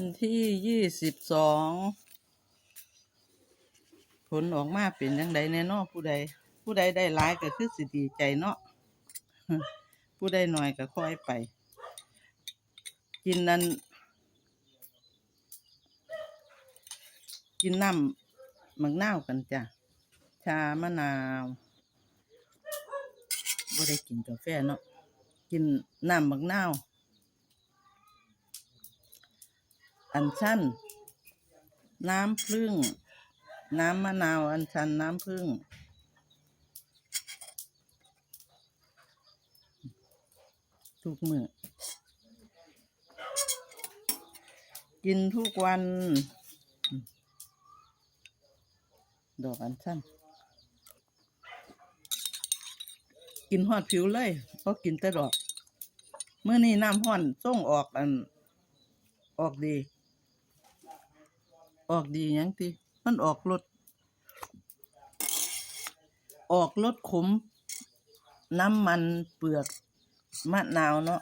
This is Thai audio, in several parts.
วันที่ยี่สิบสองผลออกมาเป็นยังไงแน่เนอผู้ใด ผู้ใดได้หลายก็คือสิดีใจเนาะผู้ใดหน้อยก็ค่อยไป กินนั้น กินน้ำมักนาวกันจ้ะ ชามะนาวบ่ได้กินกาแฟเนาะกินน้ำมักนาว อันชัน น้ำผึ้งน้ำมะนาวอันชันน้ำผึ้งทุกมือกินทุกวัน ดอกอันชันกินหอดผิวเลยเพราะกินแต่ดอกเมื่อนี้น้ำห้อนส่งออกอัน ออกดี ออกดีหยังติมันออกรสออกรสขม น้ำมันเปลือกมะนาวเนาะ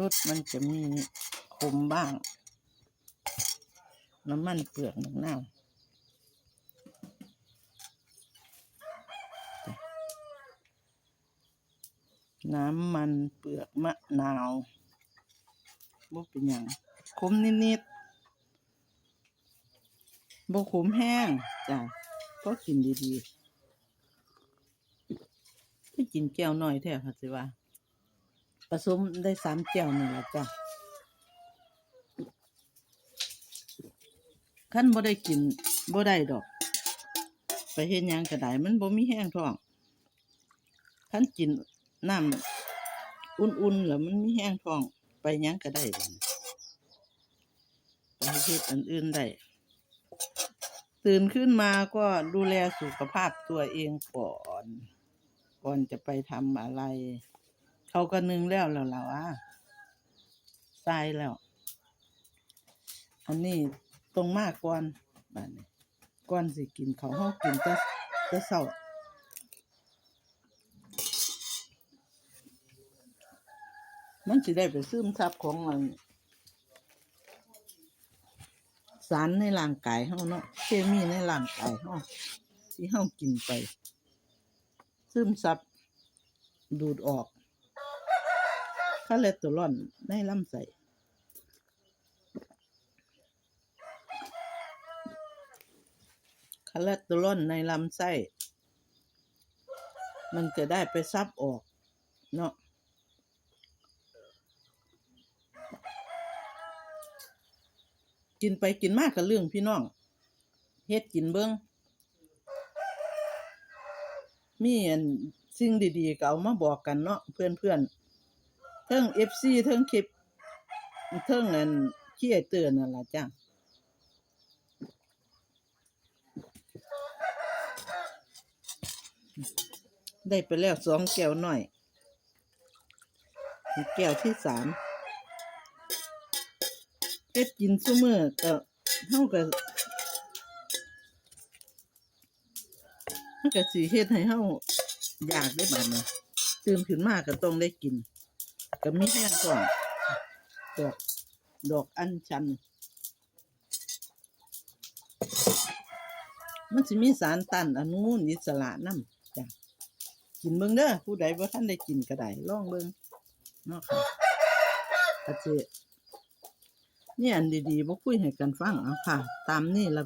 รสมันจะมีขมบ้าง น้ำมันเปลือกมะนาวน้ำมันเปลือกมะนาวบ่เป็นหยัง ขมนิดๆบ่ขมแห้งจ้ะก็กินดีๆไม่กินแก้วหน้อยแท้ค่ะสิว่าผสมได้สามแก้วนี่แหละจ้ะขั้นบ่ได้กินบ่ได้ดอก ไปเฮ็ดหยังก็ได้มันบ่มีแห้งท้องขั้นกินน้ำอุ่นๆแล้วมันมีแห้งท้องไปยังก็ได้บัดนี้ไป เฮ็ดอันอื่นได้ตื่นขึ้นมาก็ดูแลสุขภาพตัวเองก่อน ก่อนจะไปทำอะไร เขาก็นึงแล้วแล้วล่ะว่าทรายแล้ว อันนี้ตรงมากก่อนบนี้ก่อนสิกินเขาวเฮากินแต่แต่เช้ามันสิได้ไปซึมซับของอัน สารในร่างกายเฮาเนาะเคมีในร่างกายเฮาที่เฮากินไป ซึมซับดูดออกคอเลสเตอรอลในลำไส้คอเลสเตอรอลในลำไส้ มันจะได้ไปซับออก เนาะ กินไปกินมากกับเรื่องพี่น้องเฮ็ดกินเบิ้งมีอันสิ่งดีๆก็เอามาบอกกันเนาะเพื่อนๆเทิง FC เทิงคลิปเทิงอันขี้ไอเตือนนั่นล่ะจ้ะได้ไปแล้วสองแก้วหน่อย แก้วที่สาม ฮ็ดกินซุมื้อก็เฮาก็มันก็สิเฮ็ดให้เฮาอยากได้บัดนี้ตื่นขึ้นมาก็ต้องได้กิน ก็มีแห้งก่อนดอกดอกอัญชัน มันสิมีสารต้านอนุมูลอิสระนำจ้ะกินเบิ่งเด้อผู้ใดบ่ทันได้กินก็ได้ลองเบิ่งเนาะค่ะก็สิ นี่อันดีๆบ่คุยให้กันฟังเอาค่ะ ตามนี่ละ